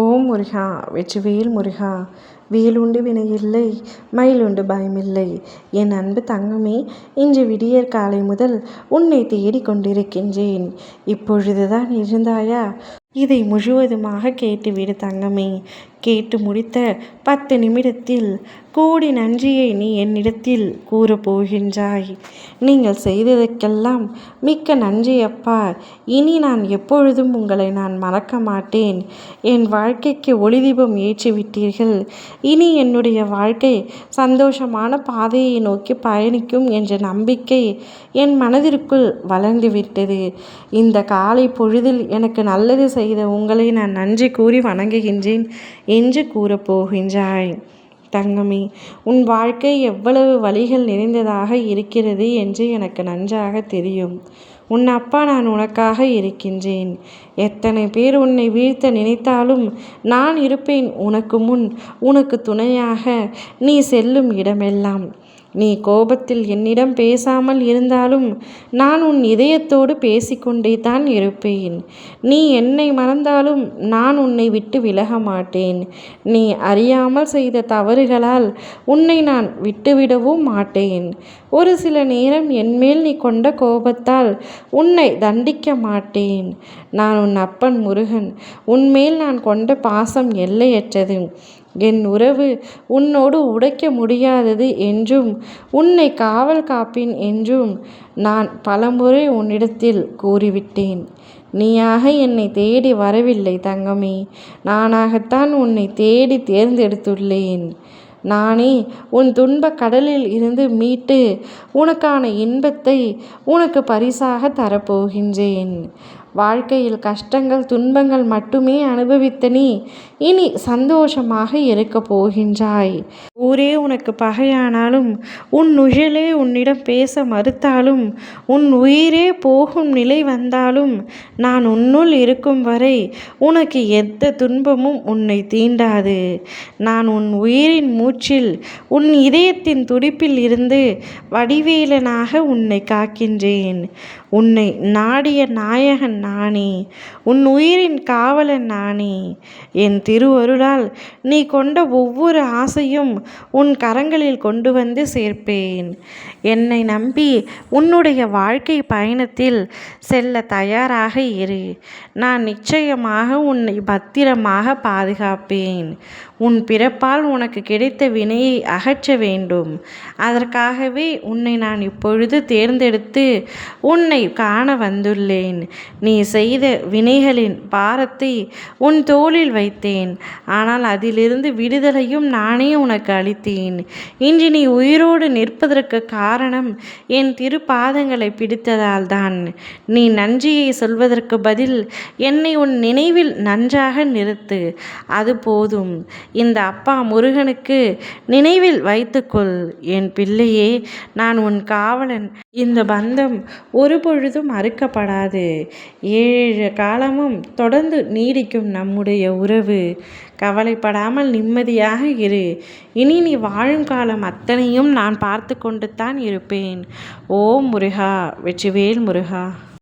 ஓம் முருகா வெற்றிவேல் முருகா வேலுண்டு வினை இல்லை மயிலுண்டு பயமில்லை. என் அன்பு தங்கமே இன்று விடியற் காலை முதல் உன்னை தேடிக் கொண்டிருக்கின்றேன். இப்பொழுதுதான் இருந்தாயா? இதை முழுவதுமாக கேட்டுவிடு தங்கமே. கேட்டு முடித்த பத்து நிமிடத்தில் கூடி நன்றியை நீ என்னிடத்தில் கூறப்போகின்றாய். நீங்கள் செய்ததற்கெல்லாம் மிக்க நன்றி அப்பா. இனி நான் எப்பொழுதும் உங்களை நான் மறக்க மாட்டேன். என் வாழ்க்கைக்கு ஒளிதீபம் ஏற்றிவிட்டீர்கள். இனி என்னுடைய வாழ்க்கை சந்தோஷமான பாதையை நோக்கி பயணிக்கும் என்ற நம்பிக்கை என் மனதிற்குள் வளர்ந்துவிட்டது. இந்த காலை பொழுதில் எனக்கு நல்லது செய்த உங்களை நான் நன்றி கூறி வணங்குகின்றேன். என்று கூறப்போகின்றாய் தங்கமே உன் வாழ்க்கை எவ்வளவு வழிகள் நிறைந்ததாக இருக்கிறது என்று எனக்கு நன்றாக தெரியும். உன் அப்பா நான் உனக்காக இருக்கின்றேன். எத்தனை பேர் உன்னை வீழ்த்த நினைத்தாலும் நான் இருப்பேன் உனக்கு முன். உனக்கு துணையாக நீ செல்லும் இடமெல்லாம். நீ கோபத்தில் என்னிடம் பேசாமல் இருந்தாலும் நான் உன் இதயத்தோடு பேசிக்கொண்டே தான் இருப்பேன். நீ என்னை மறந்தாலும் நான் உன்னை விட்டு விலக மாட்டேன். நீ அறியாமல் செய்த தவறுகளால் உன்னை நான் விட்டுவிடவும் மாட்டேன். ஒரு சில நேரம் என்மேல் நீ கொண்ட கோபத்தால் உன்னை தண்டிக்க மாட்டேன். நான் உன் அப்பன் முருகன். உன்மேல் நான் கொண்ட பாசம் எல்லையற்றது. என் உறவு உன்னோடு உடைக்க முடியாதது என்றும் உன்னை காவல் காப்பேன் என்றும் நான் பலமுறை உன்னிடத்தில் கூறிவிட்டேன். நீயாக என்னை தேடி வரவில்லை தங்கமே நானாகத்தான் உன்னை தேடி தேர்ந்தெடுத்துள்ளேன். நானே உன் துன்ப கடலில் இருந்து மீட்டு உனக்கான இன்பத்தை உனக்கு பரிசாக தரப்போகின்றேன். வாழ்க்கையில் கஷ்டங்கள் துன்பங்கள் மட்டுமே அனுபவித்த நீ இனி சந்தோஷமாக இருக்கப் போகின்றாய். ஊரே உனக்கு பகையானாலும் உன் நுழலே உன்னிடம் பேச மறுத்தாலும் உன் உயிரே போகும் நிலை வந்தாலும் நான் உன்னுள் இருக்கும் வரை உனக்கு எந்த துன்பமும் உன்னை தீண்டாது. நான் உன் உயிரின் மூச்சில் உன் இதயத்தின் துடிப்பில் இருந்து வடிவேலனாக உன்னை காக்கின்றேன். உன்னை நாடிய நாயகன் நானே உன் உயிரின் காவலன் நானே. என் திருவருளால் நீ கொண்ட ஒவ்வொரு ஆசையும் உன் கரங்களில் கொண்டு வந்து சேர்ப்பேன். என்னை நம்பி உன்னுடைய வாழ்க்கை பயணத்தில் செல்ல தயாராக இரு. நான் நிச்சயமாக உன்னை பத்திரமாக பாதுகாப்பேன். உன் பிறப்பால் உனக்கு கிடைத்த வினையை அகற்ற வேண்டும். அதற்காகவே உன்னை நான் இப்பொழுது தேர்ந்தெடுத்து உன்னை காண வந்துள்ளேன். நீ செய்த வினைகளின் பாரத்தை உன் தோளில் வைத்தேன். ஆனால் அதிலிருந்து விடுதலையும் நானே உனக்கு அளித்தேன். இன்று நீ உயிரோடு நிற்பதற்கு காரணம் என் திருப்பாதங்களை பிடித்ததால் தான் நீ நன்றியை சொல்வதற்கு பதில் என்னை உன் நினைவில் நன்றாக நிறுத்து. அது போதும். இந்த அப்பா முருகனுக்கு நினைவில் வைத்துக்கொள். என் பிள்ளையே நான் உன் காவலன். இந்த பந்தம் ஒரு பொழுதும் அறுக்கப்படாது. ஏழு காலமும் தொடர்ந்து நீடிக்கும் நம்முடைய உறவு. கவலைப்படாமல் நிம்மதியாக இரு. இனி நீ வாழும் காலம் அத்தனையும் நான் பார்த்து கொண்டு தான் இருப்பேன். ஓ முருகா வெற்றிவேல் முருகா.